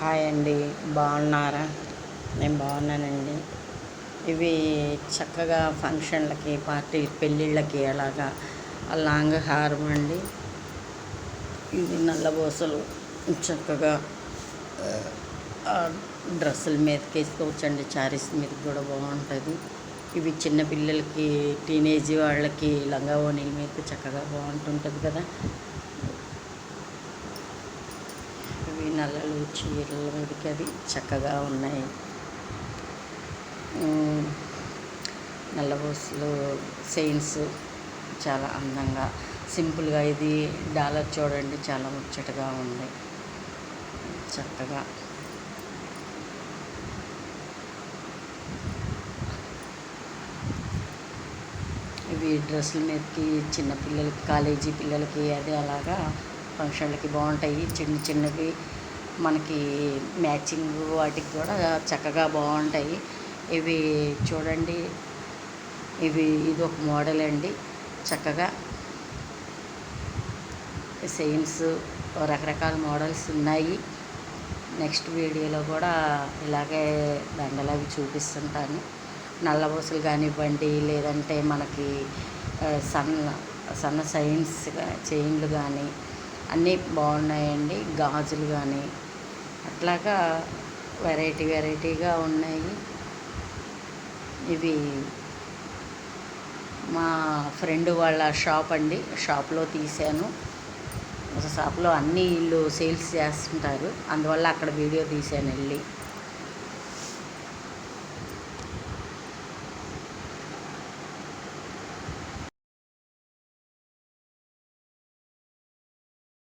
Hi అండి బాగున్నారా? నేను బాగున్నానండి. ఇవి చక్కగా ఫంక్షన్లకి పార్టీ పెళ్ళిళ్ళకి అలాగా లాంగ్ హారం అండి ఇది నల్లబోసలు చక్కగా డ్రెస్సుల మీదకి వేసుకోవచ్చండి చారీస్ మీద కూడా బాగుంటుంది. ఇవి చిన్న పిల్లలకి టీనేజ్ వాళ్ళకి లంగా మీద చక్కగా బాగుంటుంటుంది కదా. నల్లలు చీరల మీదకి అవి చక్కగా ఉన్నాయి. నల్లబోసులు సెయిన్స్ చాలా అందంగా సింపుల్గా ఇది డాలర్ చూడండి చాలా ముచ్చటగా ఉంది. చక్కగా. ఇవి డ్రెస్సుల మీదకి చిన్న పిల్లలకి కాలేజీ పిల్లలకి అది అలాగా ఫంక్షన్లకి బాగుంటాయి. చిన్న చిన్నవి మనకి మ్యాచింగ్ వాటికి కూడా చక్కగా బాగుంటాయి. ఇవి చూడండి. ఇవి ఇది ఒక మోడల్ అండి. చక్కగా సెయిన్స్ రకరకాల మోడల్స్ ఉన్నాయి. నెక్స్ట్ వీడియోలో కూడా ఇలాగే దండలు అవి చూపిస్తుంటాను. నల్లబూసలు కానివ్వండి లేదంటే మనకి సన్న సన్న సైన్స్ చైన్లు కానీ అన్నీ బాగున్నాయండి. గాజులు కానీ అట్లాగా వెరైటీ వెరైటీగా ఉన్నాయి. ఇవి మా ఫ్రెండ్ వాళ్ళ షాప్ అండి. షాప్లో తీశాను. షాప్లో అన్ని వీళ్ళు సేల్స్ చేస్తుంటారు. అందువల్ల అక్కడ వీడియో తీశాను వెళ్ళి